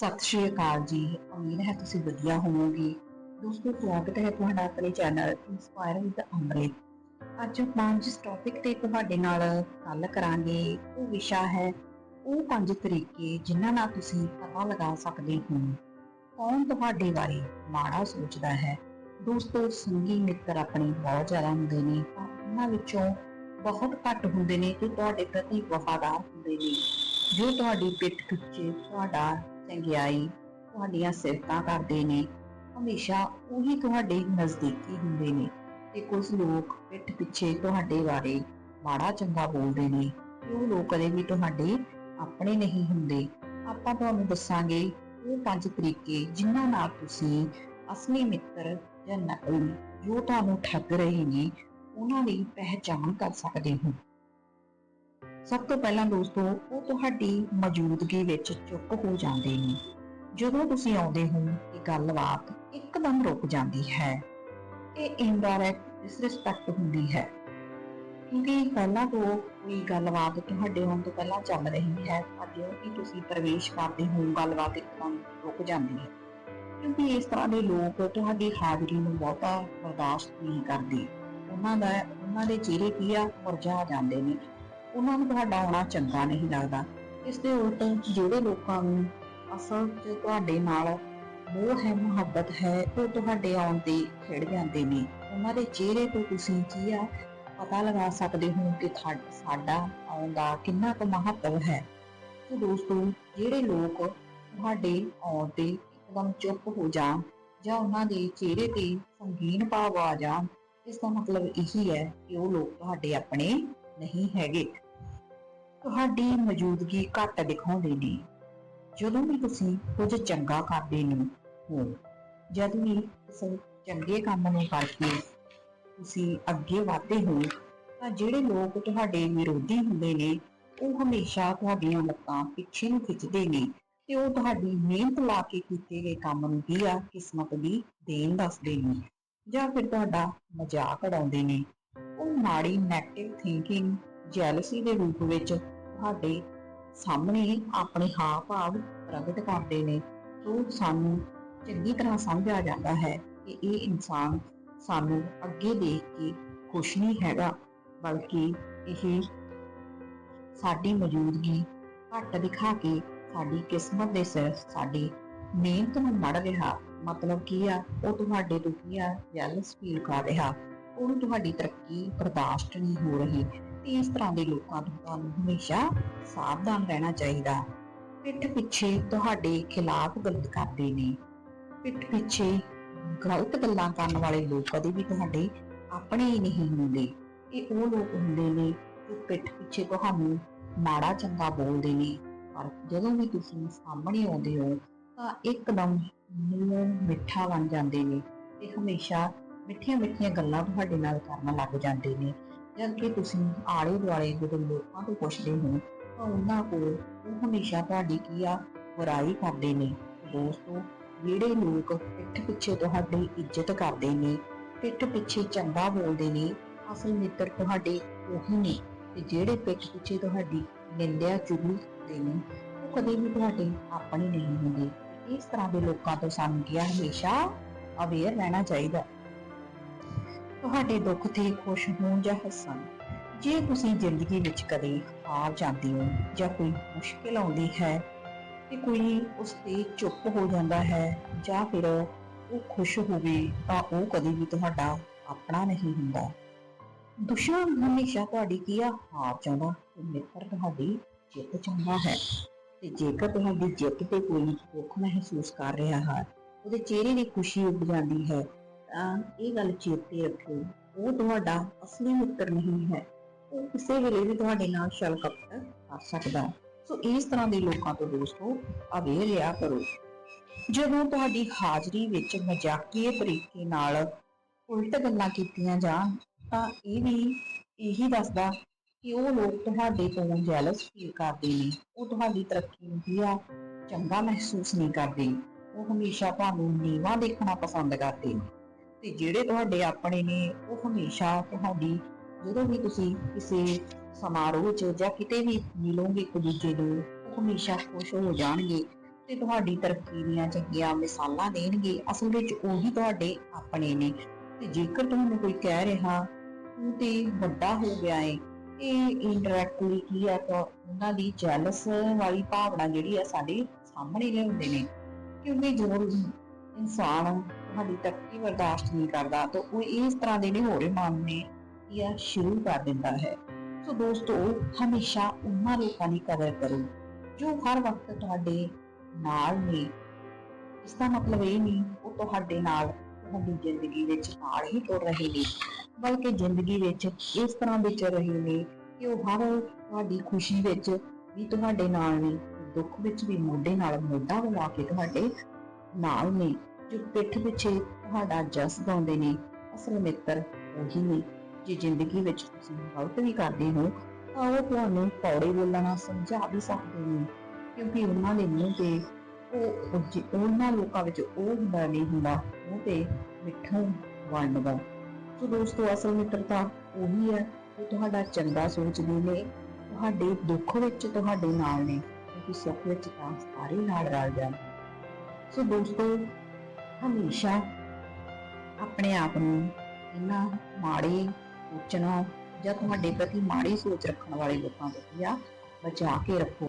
ਸਤਿ ਸ਼੍ਰੀ ਅਕਾਲ ਜੀ। ਉਮੀਦ ਹੈ ਤੁਸੀਂ ਵਧੀਆ ਹੋਵੋਗੇ। ਦੋਸਤੋ, ਸਵਾਗਤ ਹੈ ਤੁਹਾਡਾ ਆਪਣੇ ਚੈਨਲ ਇਨਸਪਾਇਰ ਵਿਦ ਅੰਮ੍ਰਿਤ ਅੱਜ ਆਪਾਂ ਜਿਸ ਟੌਪਿਕ ਤੇ ਤੁਹਾਡੇ ਨਾਲ ਗੱਲ ਕਰਾਂਗੇ, ਉਹ ਵਿਸ਼ਾ ਹੈ, ਉਹ ਪੰਜ ਤਰੀਕੇ ਜਿਨ੍ਹਾਂ ਨਾਲ ਤੁਸੀਂ ਪਤਾ ਲਗਾ ਸਕਦੇ ਹੋ। ਕੌਣ ਤੁਹਾਡੇ ਬਾਰੇ ਮਾੜਾ ਸੋਚਦਾ ਹੈ? ਦੋਸਤੋ, ਸੰਗੀ ਮਿੱਤਰ ਆਪਣੇ ਬਹੁਤ ਜ਼ਿਆਦਾ ਹੁੰਦੇ ਨੇ ਪਰ ਉਹਨਾਂ ਵਿੱਚੋਂ ਬਹੁਤ ਘੱਟ ਹੁੰਦੇ ਨੇ ਕਿ ਤੁਹਾਡੇ ਪ੍ਰਤੀ ਵਫਾਦਾਰ ਹੁੰਦੇ ਨੇ। ਜੋ ਤੁਹਾਡੀ ਪਿੱਠ ਪਿੱਛੇ ਤੁਹਾਡਾ ਚੰਗਿਆਈ ਤੁਹਾਡੀਆਂ ਸਿਫਤਾਂ ਕਰਦੇ ਨੇ। ਹਮੇਸ਼ਾ ਉਹੀ ਤੁਹਾਡੇ ਨਜ਼ਦੀਕੀ ਹੁੰਦੇ ਨੇ ਤੇ ਕੁਝ ਲੋਕ ਪਿੱਠ ਪਿੱਛੇ ਤੁਹਾਡੇ ਬਾਰੇ ਮਾੜਾ ਚੰਗਾ ਬੋਲਦੇ ਨੇ ਉਹ ਲੋਕ ਕਦੇ ਵੀ ਤੁਹਾਡੇ ਆਪਣੇ ਨਹੀਂ ਹੁੰਦੇ। ਆਪਾਂ ਤੁਹਾਨੂੰ ਦੱਸਾਂਗੇ ਉਹ ਪੰਜ ਤਰੀਕੇ ਜਿਨ੍ਹਾਂ ਨਾਲ ਤੁਸੀਂ ਅਸਲੀ ਮਿੱਤਰ ਜਾਂ ਨਕਲੀ ਜੋ ਤੁਹਾਨੂੰ ਠੱਗ ਰਹੇ ਨੇ, ਉਹਨਾਂ ਦੀ ਪਹਿਚਾਣ ਕਰ ਸਕਦੇ ਹੋ। ਸਭ ਤੋਂ ਪਹਿਲਾਂ ਦੋਸਤੋ, ਉਹ ਤੁਹਾਡੀ ਮੌਜੂਦਗੀ ਵਿੱਚ ਚੁੱਪ ਹੋ ਜਾਂਦੇ ਨੇ। ਜਦੋਂ ਤੁਸੀਂ ਆਉਂਦੇ ਹੋ ਇਹ ਗੱਲਬਾਤ ਇੱਕਦਮ ਰੁਕ ਜਾਂਦੀ ਹੈ, ਇਹ ਇਨਡਾਇਰੈਕਟ ਡਿਸਰੈਸਪੈਕਟ ਹੁੰਦੀ ਹੈ। ਕਿਉਂਕਿ ਪਹਿਲਾਂ ਤੋਂ ਕੋਈ ਗੱਲਬਾਤ ਤੁਹਾਡੇ ਹੋਣ ਤੋਂ ਪਹਿਲਾਂ ਚੱਲ ਰਹੀ ਹੈ ਪਰ ਜਿਉਂ ਕਿ ਤੁਸੀਂ ਪ੍ਰਵੇਸ਼ ਕਰਦੇ ਹੋ, ਗੱਲਬਾਤ ਇੱਕਦਮ ਰੁਕ ਜਾਂਦੀ ਹੈ। ਕਿਉਂਕਿ ਇਸ ਤਰ੍ਹਾਂ ਦੇ ਲੋਕ ਤੁਹਾਡੀ ਹਾਜ਼ਰੀ ਨੂੰ ਬਹੁਤਾ ਬਰਦਾਸ਼ਤ ਨਹੀਂ ਕਰਦੇ। ਉਹਨਾਂ ਦਾ, ਉਹਨਾਂ ਦੇ ਚਿਹਰੇ ਕੀ ਆ ਮੁਰਝਾ ਜਾਂਦੇ ਨੇ। ਉਹਨਾਂ ਨੂੰ ਤੁਹਾਡਾ ਆਉਣਾ ਚੰਗਾ ਨਹੀਂ ਲੱਗਦਾ। ਇਸ ਦੇ ਉਲਟ ਜਿਹੜੇ ਲੋਕਾਂ ਨੂੰ ਅਸਲ 'ਚ ਤੁਹਾਡੇ ਨਾਲ ਮੋਹ ਹੈ ਮੁਹੱਬਤ ਹੈ, ਉਹ ਤੁਹਾਡੇ ਆਉਣ ਤੇ ਖਿੜ ਜਾਂਦੇ ਨੇ। ਉਹਨਾਂ ਦੇ ਚਿਹਰੇ ਤੋਂ ਤੁਸੀਂ ਕੀ ਆ ਪਤਾ ਲਗਾ ਸਕਦੇ ਹੋ ਕਿ ਸਾਡਾ ਆਉਣ ਦਾ ਕਿੰਨਾ ਕੁ ਮਹੱਤਵ ਹੈ। ਤੇ ਦੋਸਤੋ, ਜਿਹੜੇ ਲੋਕ ਤੁਹਾਡੇ ਆਉਣ ਤੇ ਇੱਕਦਮ ਚੁੱਪ ਹੋ ਜਾਣ ਜਾਂ ਉਹਨਾਂ ਦੇ ਚਿਹਰੇ ਤੇ ਸੰਗੀਨ ਭਾਵ ਆ ਜਾਣ, ਇਸ ਦਾ ਮਤਲਬ ਇਹੀ ਹੈ ਕਿ ਉਹ ਲੋਕ ਤੁਹਾਡੇ ਆਪਣੇ ਨਹੀਂ ਹੈਗੇ। ਤੁਹਾਡੀ ਮੌਜੂਦਗੀ ਘੱਟ ਦਿਖਾਉਂਦੇ ਨੇ। ਜਦੋਂ ਵੀ ਤੁਸੀਂ ਕੁਝ ਚੰਗਾ ਕਰਦੇ ਨੂੰ, ਹੋ, ਜਦ ਵੀ ਕਿਸੇ ਚੰਗੇ ਕੰਮ ਨੂੰ ਕਰਕੇ ਤੁਸੀਂ ਅੱਗੇ ਵਧਦੇ ਹੋ, ਤਾਂ ਜਿਹੜੇ ਲੋਕ ਤੁਹਾਡੇ ਵਿਰੋਧੀ ਹੁੰਦੇ ਨੇ, ਉਹ ਹਮੇਸ਼ਾ ਤੁਹਾਡੀਆਂ ਲੱਤਾਂ ਪਿੱਛੇ ਨੂੰ ਖਿੱਚਦੇ ਨੇ ਤੇ ਉਹ ਤੁਹਾਡੀ ਮਿਹਨਤ ਲਾ ਕੇ ਕੀਤੇ ਗਏ ਕੰਮ ਨੂੰ ਵੀ ਆ ਕਿਸਮਤ ਦੀ ਦੇਣ ਦੱਸਦੇ ਨੇ ਜਾਂ ਫਿਰ ਤੁਹਾਡਾ ਮਜ਼ਾਕ ਉਡਾਉਂਦੇ ਨੇ। ਉਹ ਮਾੜੀ ਨੈਗੇਟਿਵ ਥਿੰਕਿੰਗ ਜੈਲਸੀ ਦੇ ਰੂਪ ਵਿੱਚ ਤੁਹਾਡੇ ਸਾਹਮਣੇ ਆਪਣੇ ਹਾਵ ਭਾਵ ਪ੍ਰਗਟ ਕਰਦੇ ਨੇ ਸੋ ਸਾਨੂੰ ਚੰਗੀ ਤਰ੍ਹਾਂ ਸਮਝ ਆ ਜਾਂਦਾ ਹੈ ਕਿ ਇਹ ਇਨਸਾਨ ਸਾਨੂੰ ਅੱਗੇ ਦੇਖ ਕੇ ਖੁਸ਼ ਨਹੀਂ ਹੈਗਾ, ਬਲਕਿ ਇਹ ਸਾਡੀ ਮੌਜੂਦਗੀ ਘੱਟ ਦਿਖਾ ਕੇ ਸਾਡੀ ਕਿਸਮਤ ਦੇ ਸਿਰ ਸਾਡੀ ਮਿਹਨਤ ਨੂੰ ਮੜ ਰਿਹਾ, ਮਤਲਬ ਕੀ ਆ, ਉਹ ਤੁਹਾਡੇ ਤੋਂ ਕੀ ਆ ਜੈਲਸ ਫੀਲ ਕਰ ਰਿਹਾ। ਉਹਨੂੰ ਤੁਹਾਡੀ ਤਰੱਕੀ ਬਰਦਾਸ਼ਤ ਨਹੀਂ ਹੋ ਰਹੀ ਤੇ ਇਸ ਤਰ੍ਹਾਂ ਦੇ ਲੋਕਾਂ ਤੋਂ ਤੁਹਾਨੂੰ ਹਮੇਸ਼ਾ ਸਾਵਧਾਨ ਰਹਿਣਾ ਚਾਹੀਦਾ। ਪਿੱਠ ਪਿੱਛੇ ਤੁਹਾਡੇ ਖਿਲਾਫ ਗਲਤ ਕਰਦੇ ਨੇ। ਪਿੱਠ ਪਿੱਛੇ ਗਲਤ ਗੱਲਾਂ ਕਰਨ ਵਾਲੇ ਲੋਕ ਕਦੇ ਵੀ ਤੁਹਾਡੇ ਆਪਣੇ ਹੀ ਨਹੀਂ ਹੁੰਦੇ। ਇਹ ਉਹ ਲੋਕ ਹੁੰਦੇ ਨੇ ਜੋ ਪਿੱਠ ਪਿੱਛੇ ਤੁਹਾਨੂੰ ਮਾੜਾ ਚੰਗਾ ਬੋਲਦੇ ਨੇ। ਪਰ ਜਦੋਂ ਵੀ ਤੁਸੀਂ ਸਾਹਮਣੇ ਆਉਂਦੇ ਹੋ ਤਾਂ ਇੱਕਦਮ ਮੂੰਹ ਮਿੱਠਾ ਬਣ ਜਾਂਦੇ ਨੇ ਤੇ ਹਮੇਸ਼ਾ ਮਿੱਠੀਆਂ ਮਿੱਠੀਆਂ ਗੱਲਾਂ ਤੁਹਾਡੇ ਨਾਲ ਕਰਨ ਲੱਗ ਜਾਂਦੇ ਨੇ, ਜਦ ਕਿ ਤੁਸੀਂ ਆਲੇ ਦੁਆਲੇ ਜਦੋਂ ਲੋਕਾਂ ਤੋਂ ਪੁੱਛਦੇ ਹੋ, ਤਾਂ ਉਹਨਾਂ ਕੋਲ ਉਹ ਹਮੇਸ਼ਾ ਤੁਹਾਡੀ ਕੀ ਆ, ਬੁਰਾਈ ਕਰਦੇ ਨੇ। ਦੋਸਤੋ, ਜਿਹੜੇ ਲੋਕ ਪਿੱਠ ਪਿੱਛੇ ਤੁਹਾਡੀ ਇੱਜ਼ਤ ਕਰਦੇ ਨੇ ਪਿੱਠ ਪਿੱਛੇ ਚੰਗਾ ਬੋਲਦੇ ਨੇ, ਅਸਲ ਮਿੱਤਰ ਤੁਹਾਡੇ ਉਹੀ ਨੇ। ਤੇ ਜਿਹੜੇ ਪਿੱਠ ਪਿੱਛੇ ਤੁਹਾਡੀ ਨਿੰਦਿਆ ਚੁਗਲੀ ਨੇ, ਉਹ ਕਦੇ ਵੀ ਤੁਹਾਡੇ ਆਪਣੇ ਨਹੀਂ ਹੁੰਦੇ। ਇਸ ਤਰ੍ਹਾਂ ਦੇ ਲੋਕਾਂ ਤੋਂ ਸਾਨੂੰ ਕੀ ਆ, ਹਮੇਸ਼ਾ ਅਵੇਅਰ ਰਹਿਣਾ ਚਾਹੀਦਾ। ਤੁਹਾਡੇ ਦੁੱਖ ਤੇ ਖੁਸ਼ ਹੋਣ ਜਾਂ ਹੱਸਣ, ਜੇ ਤੁਸੀਂ ਜ਼ਿੰਦਗੀ ਵਿੱਚ ਕਦੇ ਹਾਰ ਜਾਂਦੇ ਹੋ ਜਾਂ ਕੋਈ ਮੁਸ਼ਕਿਲ ਆਉਂਦੀ ਹੈ ਤੇ ਕੋਈ ਉਸ ਤੇ ਚੁੱਪ ਹੋ ਜਾਂਦਾ ਹੈ ਜਾਂ ਫਿਰ ਉਹ ਖੁਸ਼ ਹੋਵੇ ਤਾਂ ਉਹ ਕਦੇ ਵੀ ਤੁਹਾਡਾ ਆਪਣਾ ਨਹੀਂ ਹੁੰਦਾ। ਦੁਸ਼ਮਣ ਹਮੇਸ਼ਾ ਤੁਹਾਡੀ ਕੀ ਆ? ਹਾਰ ਚਾਹੁੰਦਾ ਤੇ ਮਿੱਤਰ ਤੁਹਾਡੀ ਜਿੱਤ ਚਾਹੁੰਦਾ ਹੈ। ਤੇ ਜੇਕਰ ਤੁਹਾਡੀ ਜਿੱਤ ਤੇ ਕੋਈ ਦੁੱਖ ਮਹਿਸੂਸ ਕਰ ਰਿਹਾ ਹੈ, ਉਹਦੇ ਚਿਹਰੇ ਦੀ ਖੁਸ਼ੀ ਉੱਡ ਜਾਂਦੀ ਹੈ ਤਾਂ ਇਹ ਗੱਲ ਚੇਤੇ ਰੱਖੋ, ਉਹ ਤੁਹਾਡਾ ਅਸਲੀ ਮਿੱਤਰ ਨਹੀਂ ਹੈ। ਉਹ ਕਿਸੇ ਵੇਲੇ ਵੀ ਤੁਹਾਡੇ ਨਾਲ ਛਲ ਕਪਟ ਕਰ ਸਕਦਾ ਹੈ। ਸੋ ਇਸ ਤਰ੍ਹਾਂ ਦੇ ਲੋਕਾਂ ਤੋਂ ਦੋਸਤੋ ਅਵੇਅਰ ਰਿਹਾ ਕਰੋ। ਜਦੋਂ ਤੁਹਾਡੀ ਹਾਜ਼ਰੀ ਵਿੱਚ ਮਜ਼ਾਕੀਏ ਤਰੀਕੇ ਨਾਲ ਉਲਟ ਗੱਲਾਂ ਕੀਤੀਆਂ ਜਾਣ, ਤਾਂ ਇਹ ਵੀ ਇਹੀ ਦੱਸਦਾ ਕਿ ਉਹ ਲੋਕ ਤੁਹਾਡੇ ਤੋਂ ਜੈਲਸ ਫੀਲ ਕਰਦੇ ਨੇ। ਉਹ ਤੁਹਾਡੀ ਤਰੱਕੀ ਨੂੰ ਵੀ ਚੰਗਾ ਮਹਿਸੂਸ ਨਹੀਂ ਕਰਦੇ। ਉਹ ਹਮੇਸ਼ਾ ਤੁਹਾਨੂੰ ਨੀਵਾਂ ਦੇਖਣਾ ਪਸੰਦ ਕਰਦੇ ਨੇ। ਤੇ ਜਿਹੜੇ ਤੁਹਾਡੇ ਆਪਣੇ ਨੇ, ਉਹ ਹਮੇਸ਼ਾ ਤੁਹਾਡੀ, ਜਦੋਂ ਵੀ ਤੁਸੀਂ ਕਿਸੇ ਸਮਾਰੋਹ 'ਚ ਜਾਂ ਕਿਤੇ ਵੀ ਮਿਲੋਗੇ ਇੱਕ ਦੂਜੇ ਨੂੰ, ਉਹ ਹਮੇਸ਼ਾ ਖੁਸ਼ ਹੋ ਜਾਣਗੇ ਤੇ ਤੁਹਾਡੀ ਤਰੱਕੀ ਦੀਆਂ ਚੰਗੀਆਂ ਮਿਸਾਲਾਂ ਦੇਣਗੇ। ਅਸਲ ਵਿੱਚ ਉਹੀ ਤੁਹਾਡੇ ਆਪਣੇ ਨੇ। ਤੇ ਜੇਕਰ ਤੁਹਾਨੂੰ ਕੋਈ ਕਹਿ ਰਿਹਾ, ਤੂੰ ਤੇ ਵੱਡਾ ਹੋ ਗਿਆ ਏ, ਇਹ ਇਨਡਾਇਰੈਕਟਲੀ ਕੀ ਆ? ਤਾਂ ਉਹਨਾਂ ਦੀ ਜੈਲਸ ਵਾਲੀ ਭਾਵਨਾ ਜਿਹੜੀ ਆ ਸਾਡੇ ਸਾਹਮਣੇ ਲਿਆਉਂਦੇ ਨੇ। ਕਿਉਂਕਿ ਜਦੋਂ ਇਨਸਾਨ ਤੁਹਾਡੀ ਤਰੱਕੀ ਬਰਦਾਸ਼ਤ ਨਹੀਂ ਕਰਦਾ, ਤਾਂ ਉਹ ਇਸ ਤਰ੍ਹਾਂ ਦੇ ਨਿਹੋਰੇ ਜਾਂ ਸ਼ੁਰੂ ਕਰ ਦਿੰਦਾ ਹੈ। ਸੋ ਦੋਸਤੋ, ਹਮੇਸ਼ਾ ਉਹਨਾਂ ਲੋਕਾਂ ਦੀ ਕਦਰ ਕਰੋ, ਜੋ ਹਰ ਵਕਤ ਤੁਹਾਡੇ ਨਾਲ ਨੇ। ਇਸ ਦਾ ਮਤਲਬ ਇਹ ਨਹੀਂ, ਉਹ ਤੁਹਾਡੇ ਨਾਲ ਤੁਹਾਡੀ ਜ਼ਿੰਦਗੀ ਵਿੱਚ ਨਾਲ ਹੀ ਤੁਰ ਰਹੇ ਨੇ, ਬਲਕਿ ਜ਼ਿੰਦਗੀ ਵਿੱਚ ਇਸ ਤਰ੍ਹਾਂ ਵਿਚ ਰਹੇ ਨੇ ਕਿ ਉਹ ਹਰ ਤੁਹਾਡੀ ਖੁਸ਼ੀ ਵਿੱਚ ਵੀ ਤੁਹਾਡੇ ਨਾਲ ਨੇ, ਦੁੱਖ ਵਿੱਚ ਵੀ ਮੋਢੇ ਨਾਲ ਮੋਢਾ ਮਿਲਾ ਕੇ ਤੁਹਾਡੇ ਨਾਲ ਨੇ। ਜੋ ਪਿੱਠ ਪਿੱਛੇ ਤੁਹਾਡਾ ਜਸ ਗਾਉਂਦੇ ਨੇ, ਅਸਲ ਮਿੱਤਰ ਉਹੀ ਨੇ। ਜੇ ਜ਼ਿੰਦਗੀ ਵਿੱਚ ਤੁਸੀਂ ਗਲਤ ਵੀ ਕਰਦੇ ਹੋ, ਤਾਂ ਉਹ ਤੁਹਾਨੂੰ ਕੌੜੇ ਬੋਲਣਾ ਸਮਝਾ ਵੀ ਸਕਦੇ ਨੇ। ਕਿਉਂਕਿ ਉਹਨਾਂ ਦੇ ਮੂੰਹ ਤੇ ਉਹ ਉਹ ਜਿ- ਉਹਨਾਂ ਲੋਕਾਂ ਵਿੱਚ ਉਹ ਹੁੰਦਾ ਨਹੀਂ ਹੁੰਦਾ, ਮੂੰਹ ਤੇ ਮਿੱਠਾ ਵੰਡਦਾ ਸੋ ਦੋਸਤੋ, ਅਸਲ ਮਿੱਤਰਤਾ ਉਹੀ ਹੈ ਜੋ ਤੁਹਾਡਾ ਚੰਗਾ ਸੋਚਦੇ ਨੇ, ਤੁਹਾਡੇ ਦੁੱਖ ਵਿੱਚ ਤੁਹਾਡੇ ਨਾਲ ਨੇ, ਕਿਉਂਕਿ ਸੁੱਖ ਵਿੱਚ ਤਾਂ ਸਾਰੇ ਨਾਲ ਰਲ ਜਾਣ ਸੋ ਦੋਸਤੋ ਹਮੇਸ਼ਾ ਆਪਣੇ ਆਪ ਨੂੰ ਇਹਨਾਂ ਮਾੜੇ ਸੋਚਣਾ ਜਾਂ ਤੁਹਾਡੇ ਪ੍ਰਤੀ ਮਾੜੀ ਸੋਚ ਰੱਖਣ ਵਾਲੇ ਲੋਕਾਂ ਤੋਂ ਆ, ਬਚਾ ਕੇ ਰੱਖੋ।